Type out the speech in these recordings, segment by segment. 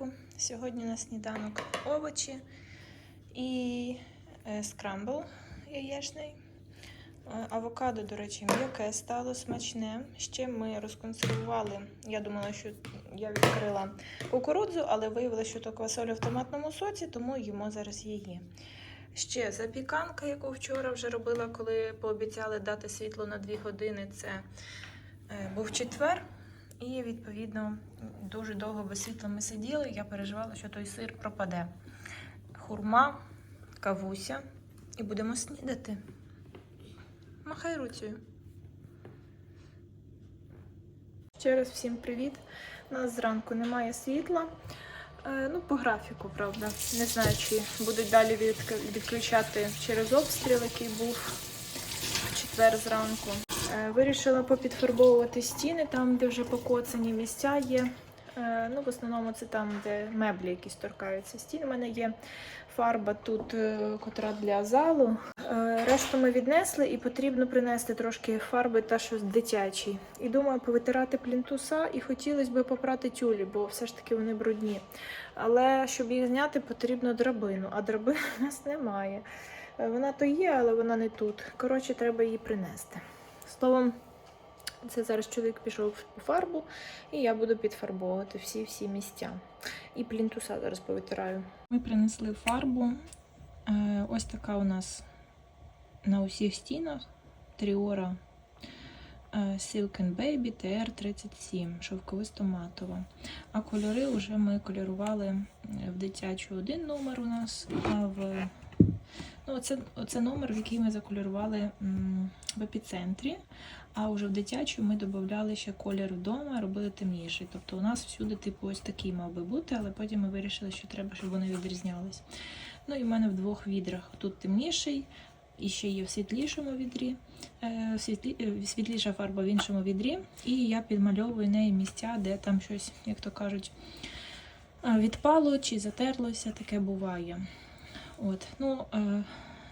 Ранку. Сьогодні на сніданок овочі і е, скрамбл яєчний. Е, Авокадо, до речі, м'яке стало смачне. Ще ми розконсервували. Я думала, що я відкрила кукурудзу, але виявилося, що то квасоля в томатному соці, тому їмо зараз її. Ще запіканка, яку вчора вже робила, коли пообіцяли дати світло на 2 години. Це е, був четвер. І, відповідно, дуже довго без світла ми сиділи. Я переживала, що той сир пропаде. Хурма, кавуся. І будемо снідати. Махай руцею. Ще раз всім привіт. У нас зранку немає світла. Е, ну, по графіку, правда. Не знаю, чи будуть далі відк- відключати через обстріл, який був в четвер зранку. Е, Вирішила попідфарбовувати стіни там, де вже покоцані місця є. Е, Ну, в основному це там, де меблі якісь торкаються стін. У мене є фарба тут, е, котра для залу. Решту ми віднесли і потрібно принести трошки фарби та щось дитячі. І думаю, повитирати плінтуса і хотілося б попрати тюлі, бо все ж таки вони брудні. Але щоб їх зняти, потрібно драбину, а драбини в нас немає. Вона то є, але вона не тут. Коротше, треба її принести. Словом, це зараз чоловік пішов у фарбу, і я буду підфарбовувати всі-всі місця. І плінтуса зараз повитираю. Ми принесли фарбу. Е, Ось така у нас на усіх стінах Тріора е, Silk and Baby TR37, шовковисто матова. А кольори вже ми кольорували в дитячу один номер у нас, а в Ну, оце, оце номер, який ми закольорували м, в епіцентрі. А вже в дитячу ми додавали ще колір вдома, робили темніший. Тобто у нас всюди, типу, ось такий мав би бути, але потім ми вирішили, що треба, щоб вони відрізнялись. Ну і в мене в двох відрах. Тут темніший, і ще є в світлішому відрі, е, світлі, е, світліша фарба в іншому відрі. І я підмальовую неї місця, де там щось, як то кажуть, е, відпало чи затерлося, таке буває. От. Ну, е,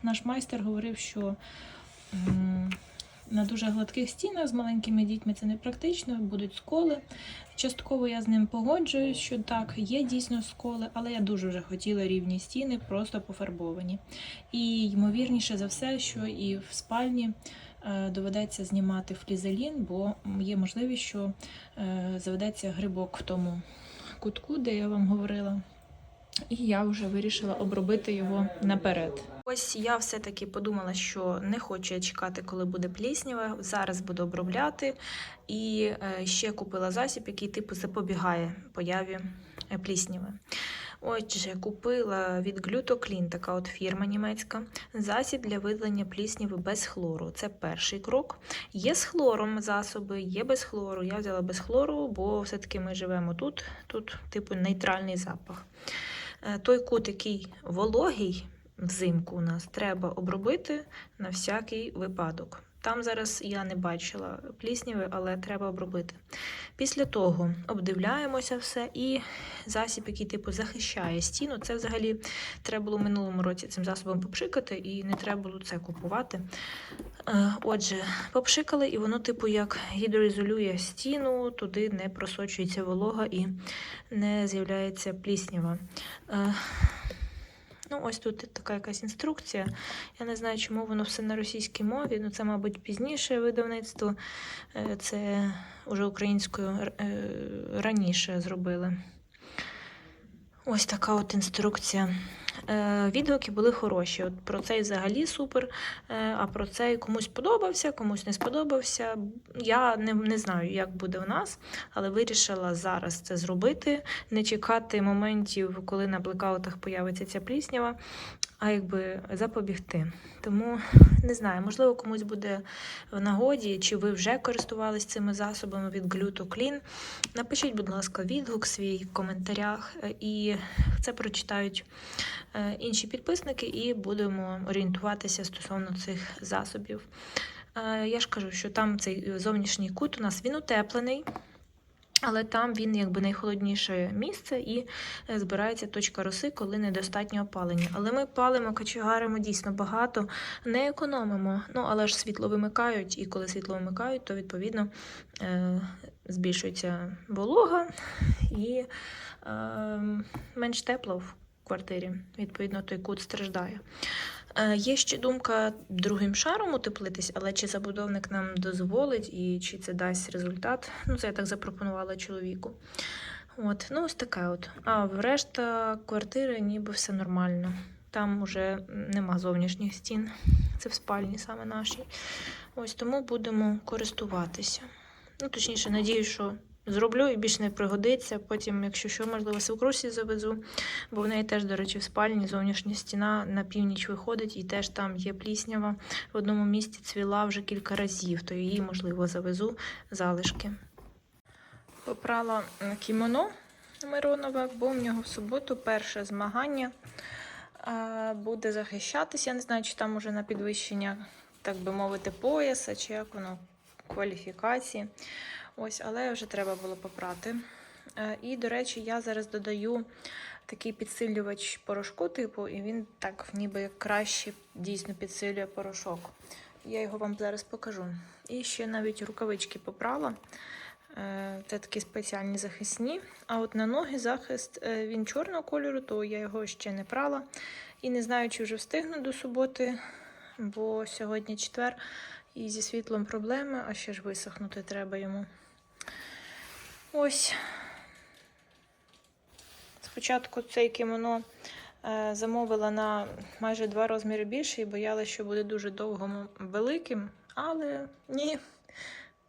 наш майстер говорив, що м, на дуже гладких стінах з маленькими дітьми це не практично, будуть сколи. Частково я з ним погоджуюсь, що так, є дійсно сколи, але я дуже вже хотіла рівні стіни, просто пофарбовані. І ймовірніше за все, що і в спальні е, доведеться знімати флізелін, бо є можливість, що е, заведеться грибок в тому кутку, де я вам говорила. І я вже вирішила обробити його наперед. Ось я все-таки подумала, що не хочу я чекати, коли буде пліснява. Зараз буду обробляти. І е, ще купила засіб, який типу запобігає появі е. Отже, купила від Глютоклін, така от фірма німецька, засіб для видалення плісняви без хлору. Це перший крок. Є з хлором засоби, є без хлору. Я взяла без хлору, бо все-таки ми живемо тут. Тут, типу, нейтральний запах. Е, Той кут, який вологий взимку у нас, треба обробити на всякий випадок. Там зараз я не бачила плісняви, але треба обробити. Після того обдивляємося все, і засіб, який типу захищає стіну, це взагалі треба було минулому році цим засобом попшикати, і не треба було це купувати. Е, Отже, попшикали, і воно, типу, як гідроізолює стіну, туди не просочується волога і не з'являється пліснява. Ну, ось тут така якась інструкція. Я не знаю, чому воно все на російській мові. Ну, це, мабуть, пізніше видавництво. Е, Це вже українською е, раніше зробили. Ось така от інструкція. Е, Відгуки були хороші. От про цей взагалі супер. Е, А про цей комусь подобався, комусь не сподобався. Я не, не знаю, як буде в нас, але вирішила зараз це зробити, не чекати моментів, коли на блекаутах появиться ця пліснява, а якби запобігти. Тому не знаю, можливо, комусь буде в нагоді, чи ви вже користувались цими засобами від Gluto Clean. Напишіть, будь ласка, відгук свій в коментарях, е, і це прочитають е, інші підписники, і будемо орієнтуватися стосовно цих засобів. Е, Я ж кажу, що там цей зовнішній кут у нас він утеплений. Але там він якби найхолодніше місце і е, збирається точка роси, коли недостатньо опалення. Але ми палимо, качегаримо дійсно багато, не економимо. Ну але ж світло вимикають, і коли світло вимикають, то відповідно е, збільшується волога і е, менш тепло в квартирі. Відповідно, той кут страждає. Е, Є ще думка другим шаром утеплитись, але чи забудовник нам дозволить і чи це дасть результат? Ну, це я так запропонувала чоловіку. От, ну ось таке от. А в решта квартири ніби все нормально. Там уже нема зовнішніх стін. Це в спальні саме нашій. Ось тому будемо користуватися. Ну, точніше, надіюсь, що зроблю і більше не пригодиться. Потім, якщо що, можливо, свекрусі завезу, бо в неї теж, до речі, в спальні зовнішня стіна на північ виходить, і теж там є пліснява. В одному місці цвіла вже кілька разів, то її, можливо, завезу залишки. Попрала кімоно Миронове, бо в нього в суботу перше змагання буде захищатися. Я не знаю, чи там уже на підвищення, так би мовити, пояса, чи як воно кваліфікації. Ось, але вже треба було попрати. Е, І, до речі, я зараз додаю такий підсилювач порошку, типу, і він так ніби краще дійсно підсилює порошок. Я його вам зараз покажу. І ще навіть рукавички попрала. Е, Це такі спеціальні захисні. А от на ноги захист е, він чорного кольору, то я його ще не прала. І не знаю, чи вже встигну до суботи, бо сьогодні четвер і зі світлом проблеми, а ще ж висохнути треба йому. Ось. Спочатку цей кімоно е, замовила на майже два розміри більше і боялася, що буде дуже довго великим, але ні,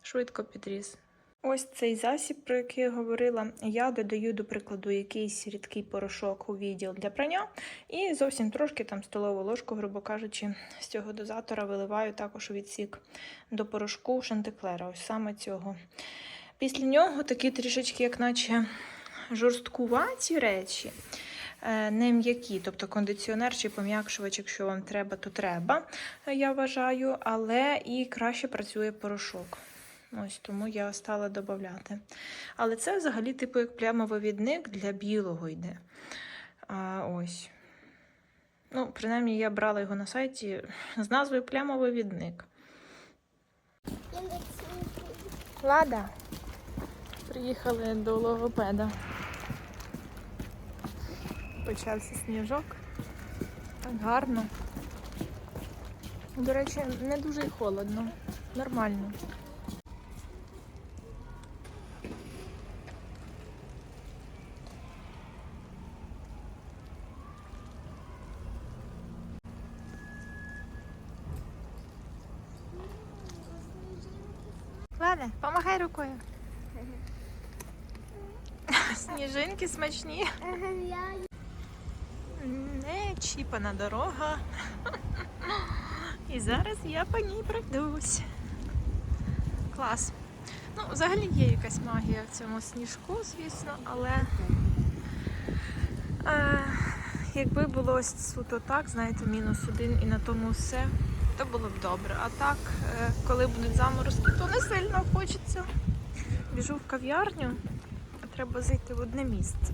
швидко підріс. Ось цей засіб, про який я говорила, я додаю, до прикладу, якийсь рідкий порошок у відділ для прання, і зовсім трошки там столову ложку, грубо кажучи, з цього дозатора виливаю також відсік до порошку шантиклера, ось саме цього. Після нього такі трішечки, як наче жорсткуваті речі, е, не м'які, тобто кондиціонер чи пом'якшувач, якщо вам треба, то треба, е, я вважаю, але і краще працює порошок. Ось тому я стала додати. Але це взагалі, типу, як плямовивідник для білого йде. А, ось. Ну, принаймні, я брала його на сайті з назвою плямовивідник. Лада. Приїхали до логопеда. Почався сніжок. Так гарно. До речі, не дуже й холодно. Нормально. Ладно, помахай рукою. Сніжинки смачні. Не чіпана дорога. І зараз я по ній пройдусь. Клас. Ну, взагалі є якась магія в цьому сніжку, звісно, але е, якби було ось суто так, знаєте, мінус один і на тому все, то було б добре. А так, е, коли будуть заморозки, то не сильно хочеться. Біжу в кав'ярню, треба зайти в одне місце.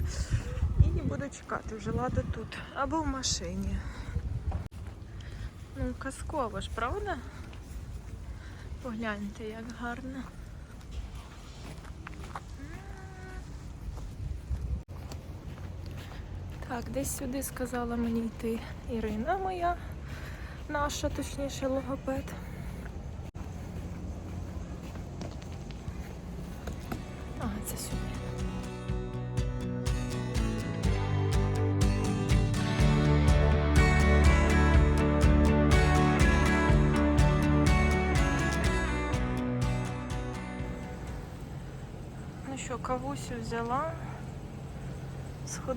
І буду чекати вже лада тут. Або в машині. Ну, казково ж, правда? Погляньте, як гарно. Так, десь сюди сказала мені йти Ірина моя, наша, точніше, логопед.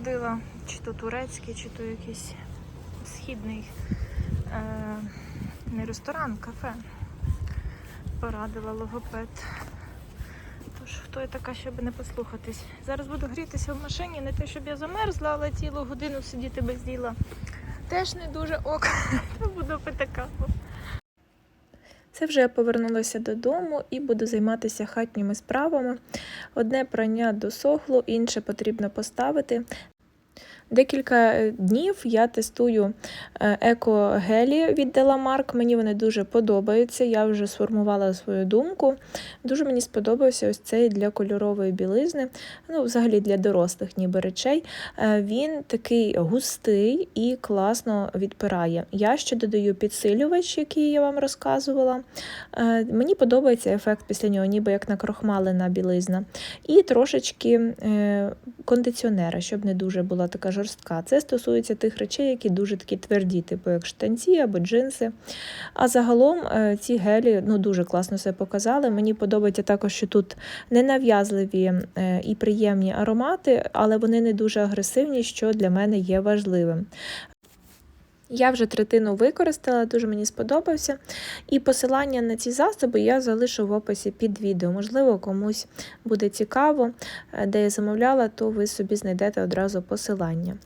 Сходила чи то турецький, чи то якийсь східний е, не ресторан, кафе. Порадила логопед. Тож, хто я така, щоб не послухатись. Зараз буду грітися в машині, не те, щоб я замерзла, але цілу годину сидіти без діла. Теж не дуже ок. Буду пити каву. Це вже я повернулася додому і буду займатися хатніми справами. Одне прання досохло, інше потрібно поставити. Декілька е, днів я тестую е, еко-гелі від Деламарк. Мені вони дуже подобаються. Я вже сформувала свою думку. Дуже мені сподобався ось цей для кольорової білизни, ну, взагалі для дорослих ніби речей. Е, Він такий густий і класно відпирає. Я ще додаю підсилювач, який я вам розказувала. Мені подобається ефект після нього, ніби як накрохмалена білизна. І трошечки кондиціонера, щоб не дуже була така жорстка. Це стосується тих речей, які дуже такі тверді, типу як штанці або джинси. А загалом е, ці гелі ну, дуже класно себе показали. Мені подобається також, що тут ненав'язливі е, і приємні аромати, але вони не дуже агресивні, що для мене є важливим. Я вже третину використала, дуже мені сподобався. І посилання на ці засоби я залишу в описі під відео. Можливо, комусь буде цікаво, е, де я замовляла, то ви собі знайдете одразу посилання.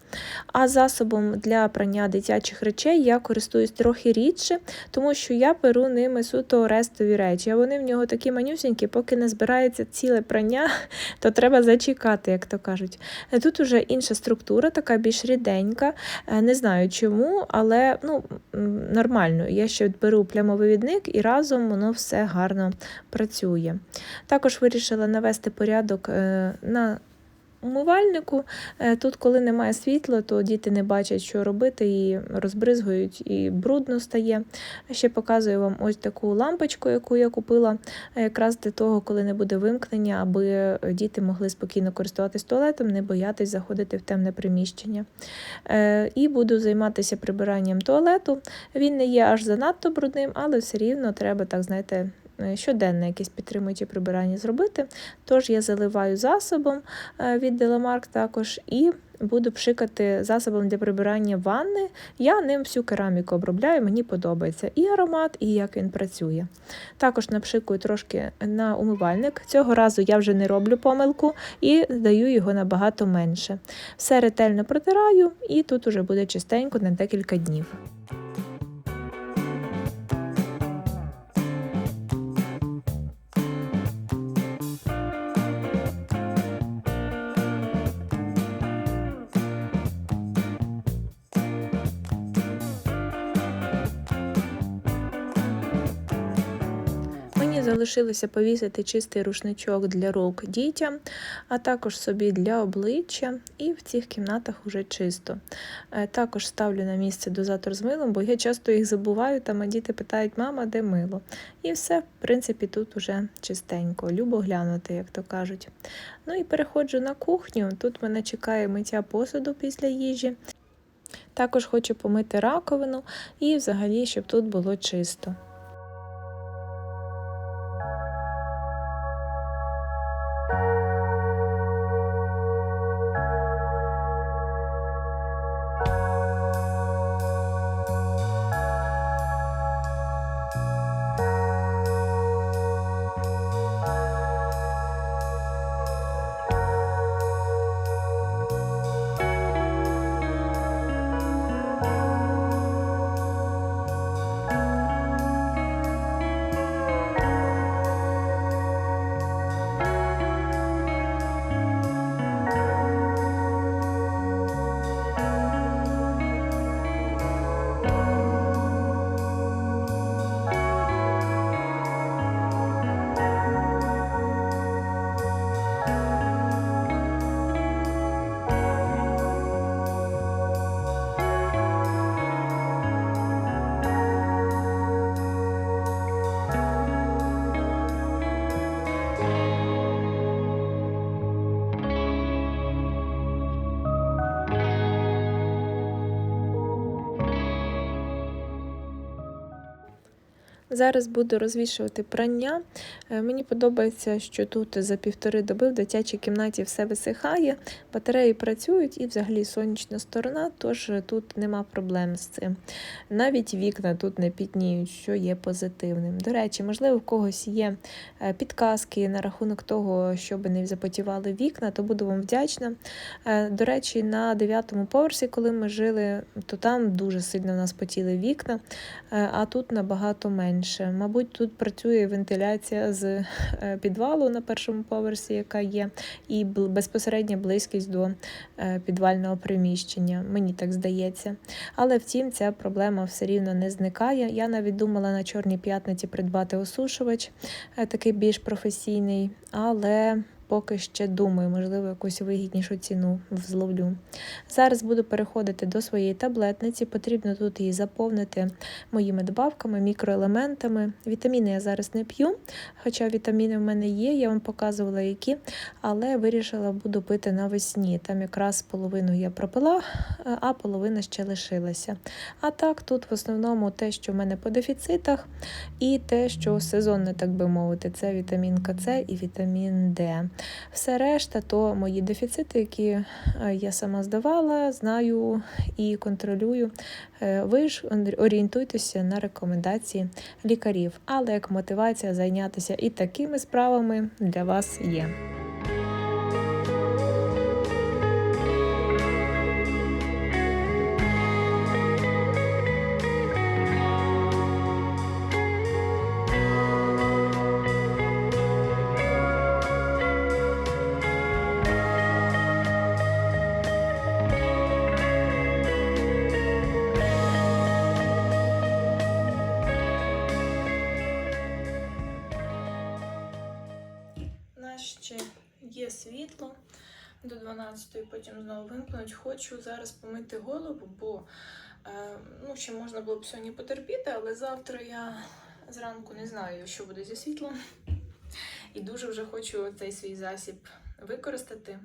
А засобом для прання дитячих речей я користуюсь трохи рідше, тому що я беру ними суто рестові речі. А вони в нього такі манюсінькі, поки не збирається ціле прання, то треба зачекати, як то кажуть. Тут уже інша структура, така більш ріденька. Е, Не знаю чому, але ну, нормально. Я ще беру плямовивідник і разом воно все гарно працює. Також вирішила навести порядок е, на умивальнику. Е, Тут, коли немає світла, то діти не бачать, що робити, і розбризгують, і брудно стає. Ще показую вам ось таку лампочку, яку я купила е, якраз для того, коли не буде вимкнення, аби діти могли спокійно користуватись туалетом, не боятись заходити в темне приміщення. Е, І буду займатися прибиранням туалету. Він не є аж занадто брудним, але все рівно треба, так знаєте, щоденне якесь підтримуюче прибирання зробити. Тож я заливаю засобом е, від Деламарк також і буду пшикати засобом для прибирання ванни. Я ним всю кераміку обробляю, мені подобається і аромат, і як він працює. Також напшикую трошки на умивальник. Цього разу я вже не роблю помилку і даю його набагато менше. Все ретельно протираю, і тут уже буде чистенько на декілька днів. Залишилося повісити чистий рушничок для рук дітям, а також собі для обличчя, і в цих кімнатах вже чисто. Е, Також ставлю на місце дозатор з милом, бо я часто їх забуваю, там діти питають, мама, де мило? І все, в принципі, тут уже чистенько, любо глянути, як то кажуть. Ну і переходжу на кухню. Тут мене чекає миття посуду після їжі. Також хочу помити раковину і взагалі, щоб тут було чисто. Зараз буду розвішувати прання. Е, Мені подобається, що тут за півтори доби в дитячій кімнаті все висихає, батареї працюють і взагалі сонячна сторона, тож тут нема проблем з цим. Навіть вікна тут не пітніють, що є позитивним. До речі, можливо, в когось є е, підказки на рахунок того, щоб не запотівали вікна, то буду вам вдячна. Е, До речі, на дев'ятому поверсі, коли ми жили, то там дуже сильно в нас потіли вікна, а тут набагато менше. Менше. Мабуть, тут працює вентиляція з е, підвалу на першому поверсі, яка є, і безпосередня близькість до е, підвального приміщення. Мені так здається. Але втім, ця проблема все рівно не зникає. Я навіть думала на чорній п'ятниці придбати осушувач, е, такий більш професійний, але поки ще думаю, можливо, якусь вигіднішу ціну зловлю. Зараз буду переходити до своєї таблетниці. Потрібно тут її заповнити моїми добавками, мікроелементами. Вітаміни я зараз не п'ю, хоча вітаміни в мене є, я вам показувала які, але вирішила буду пити навесні. Там якраз половину я пропила, а половина ще лишилася. А так, тут в основному те, що в мене по дефіцитах, і те, що сезонне, так би мовити, це вітамінка С і вітамін Д. Все решта то мої дефіцити, які е, я сама здавала, знаю і контролюю. Е, Ви ж орієнтуйтеся на рекомендації лікарів, але як мотивація зайнятися і такими справами для вас є. Вимкнуть. Хочу зараз помити голову, бо е, ну, ще можна було б сьогодні потерпіти, але завтра я зранку не знаю, що буде зі світлом. І дуже вже хочу цей свій засіб використати,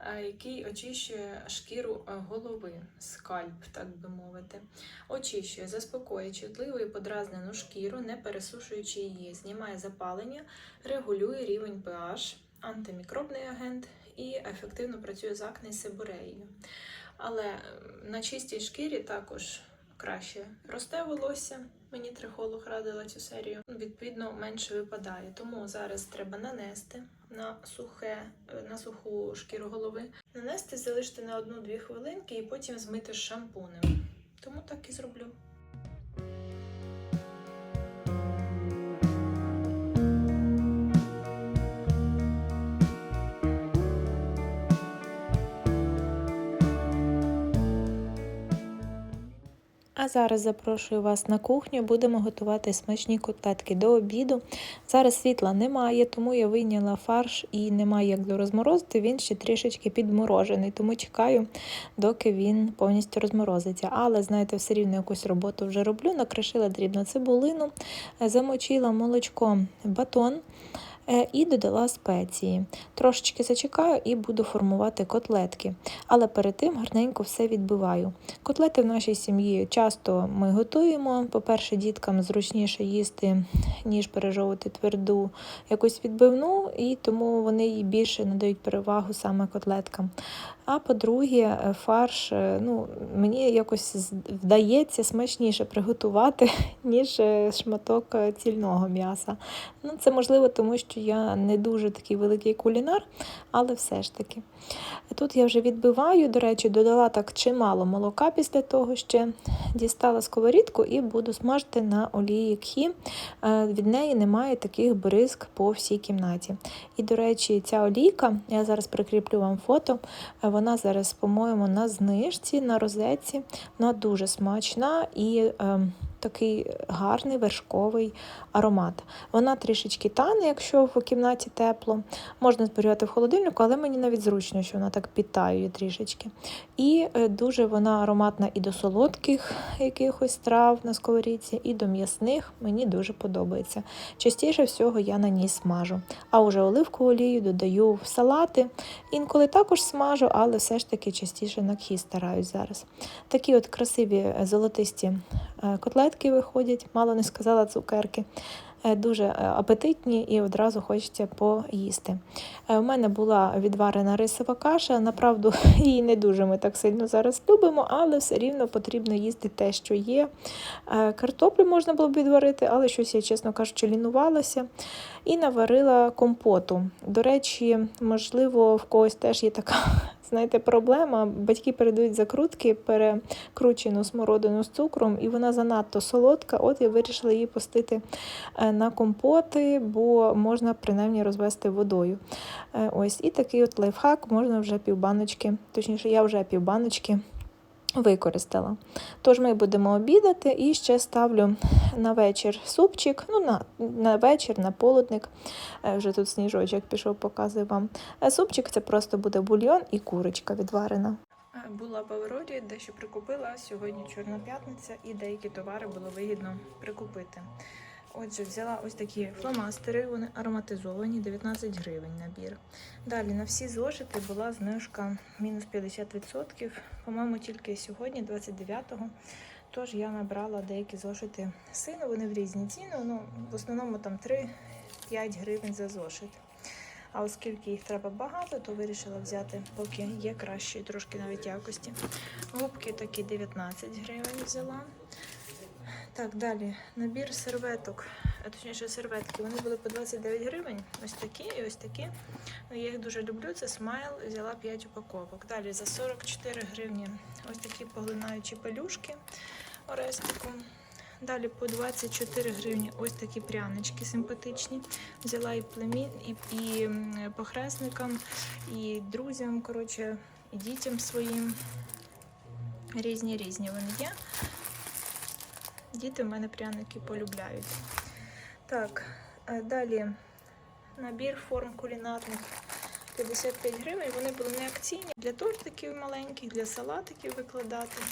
е, який очищує шкіру е, голови, скальп, так би мовити. Очищує, заспокоює чутливу і подразнену шкіру, не пересушуючи її, знімає запалення, регулює рівень pH, антимікробний агент і ефективно працює з акне і сибуреєю. Але на чистій шкірі також краще росте волосся. Мені трихолог радила цю серію. Відповідно, менше випадає. Тому зараз треба нанести на сухе, е, на суху шкіру голови. Нанести, залишити на одну-дві хвилинки і потім змити шампунем. Тому так і зроблю. А зараз запрошую вас на кухню. Будемо готувати смачні котлетки до обіду. Зараз світла немає, тому я вийняла фарш і немає як розморозити. Він ще трішечки підморожений, тому чекаю, доки він повністю розморозиться. Але, знаєте, все рівно якусь роботу вже роблю. Накришила дрібно цибулину, замочила молочком батон. Е, І додала спеції. Трошечки зачекаю і буду формувати котлетки. Але перед тим гарненько все відбиваю. Котлети в нашій сім'ї часто ми готуємо. По-перше, діткам зручніше їсти, ніж пережовувати тверду якусь відбивну, і тому вони їй більше надають перевагу саме котлеткам. А по-друге, фарш е, ну, мені якось вдається смачніше приготувати, ніж е, шматок е, цільного м'яса. Ну, це можливо, тому що я не дуже такий великий кулінар, але все ж таки. Тут я вже відбиваю, до речі, додала так чимало молока після того ще дістала сковорідку і буду смажити на олії кхі. Е, Від неї немає таких бризк по всій кімнаті. І, до речі, ця олійка, я зараз прикріплю вам фото, е, вона зараз, по-моєму, на знижці, на розетці. Вона дуже смачна і е, такий гарний вершковий аромат. Вона трішечки тане, якщо в кімнаті тепло. Можна зберігати в холодильнику, але мені навіть зручно, що вона так підтаює трішечки. І е, дуже вона ароматна і до солодких якихось трав на сковорідці, і до м'ясних. Мені дуже подобається. Частіше всього я на ній смажу. А уже оливкову олію додаю в салати. Інколи також смажу, але все ж таки частіше на кхі стараюсь зараз. Такі от красиві е, золотисті е, котлетки виходять, мало не сказала цукерки. Е, Дуже е, апетитні і одразу хочеться поїсти. Е, У мене була відварена рисова каша. Направду її не дуже ми так сильно зараз любимо, але все рівно потрібно їсти те, що є. Картоплю можна було б відварити, але щось я, чесно кажучи, лінувалася. І наварила компоту. До речі, можливо, в когось теж є така знаєте, проблема. Батьки передають закрутки, перекручену смородину з цукром, і вона занадто солодка. От я вирішила її пустити е, на компоти, бо можна принаймні розвести водою. Е, Ось і такий от лайфхак можна вже півбаночки, точніше, я вже півбаночки використала. Тож ми будемо обідати і ще ставлю на вечір супчик, ну на, на вечір, на полудник. Е, Вже тут сніжочок пішов, показую вам. Е, Супчик це просто буде бульйон і курочка відварена. Е, Була в Аврорі, дещо прикупила. Сьогодні Чорна п'ятниця і деякі товари було вигідно прикупити. Отже, взяла ось такі фломастери, вони ароматизовані, 19 гривень набір. Далі на всі зошити була знижка мінус 50%. По-моєму, тільки сьогодні, 29-го. Тож я набрала деякі зошити сину, вони в різні ціни. Ну, в основному там 3-5 гривень за зошит. А оскільки їх треба багато, то вирішила взяти, поки є кращої трошки навіть якості. Губки такі 19 гривень взяла. Так, далі набір серветок, а точніше серветки. Вони були по 29 гривень. Ось такі і ось такі. Ну, я їх дуже люблю. Це смайл. Взяла 5 упаковок. Далі за 44 гривні ось такі поглинаючі пелюшки Орестику. Далі по 24 гривні ось такі прянички симпатичні. Взяла і племі, і, і похресникам, і друзям, коротше, і дітям своїм. Різні різні вони є. Діти в мене пряники полюбляють. Так, е, далі набір форм кулінарних 55 гривень. Вони були не акційні для тортиків маленьких, для салатиків викладати.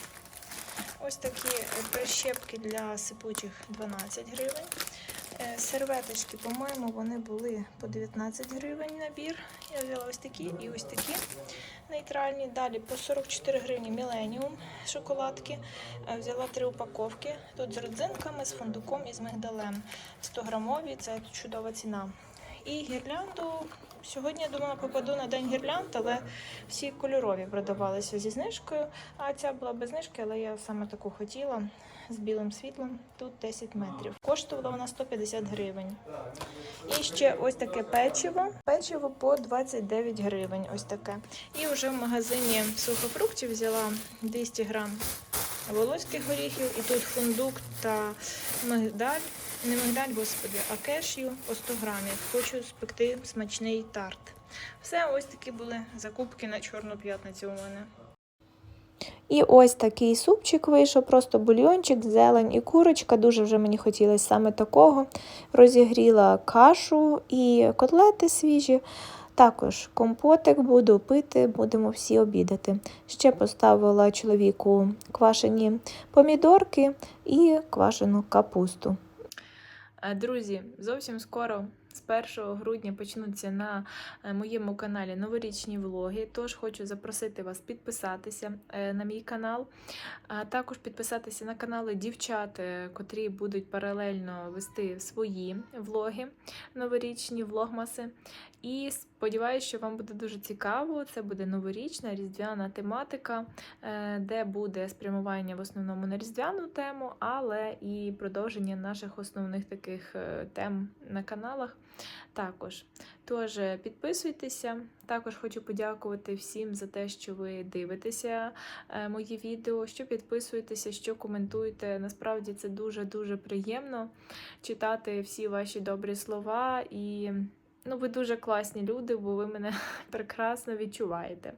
Ось такі е, прищепки для сипучих 12 гривень. Е, Серветочки, по-моєму, вони були по 19 гривень набір. Я взяла ось такі і ось такі нейтральні. Далі по 44 гривні Millennium шоколадки. Е, Взяла три упаковки. Тут з родзинками, з фундуком і з мигдалем. 100 грамові, це чудова ціна. І гірлянду. Сьогодні я думала, попаду на день гірлянд, але всі кольорові продавалися зі знижкою. А ця була без знижки, але я саме таку хотіла з білим світлом. Тут 10 метрів. Коштувала вона 150 гривень. І ще ось таке печиво. Печиво по 29 гривень. Ось таке. І вже в магазині сухофруктів взяла 200 грам волоських горіхів. І тут фундук та мигдаль. Не мигдаль, господи, а кешю по 100 грамів. Хочу спекти смачний тарт. Все, ось такі були закупки на Чорну п'ятницю у мене. І ось такий супчик вийшов, просто бульйончик, зелень і курочка. Дуже вже мені хотілося саме такого. Розігріла кашу і котлети свіжі. Також компотик буду пити, будемо всі обідати. Ще поставила чоловіку квашені помідорки і квашену капусту. Е, Друзі, зовсім скоро, з 1 грудня, почнуться на е, моєму каналі новорічні влоги. Тож хочу запросити вас підписатися е, на мій канал, а також підписатися на канали дівчат, е, котрі будуть паралельно вести свої влоги, новорічні влогмаси. І сподіваюся, що вам буде дуже цікаво. Це буде новорічна різдвяна тематика, е, де буде спрямування в основному на різдвяну тему, але і продовження наших основних таких е, тем на каналах також. Тож е, підписуйтеся. Також хочу подякувати всім за те, що ви дивитеся мої відео, що підписуєтеся, що коментуєте. Насправді це дуже-дуже приємно читати всі ваші добрі слова і. Ну, ви дуже класні люди, бо ви мене прекрасно відчуваєте.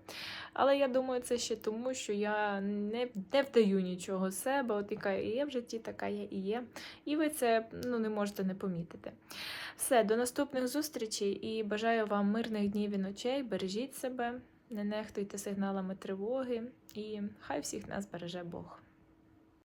Але я думаю, це ще тому, що я не, не вдаю нічого себе. От яка я є в житті, така я і є. І ви це ну, не можете не помітити. Все, до наступних зустрічей і бажаю вам мирних днів і ночей. Бережіть себе, не нехтуйте сигналами тривоги, і хай всіх нас береже Бог.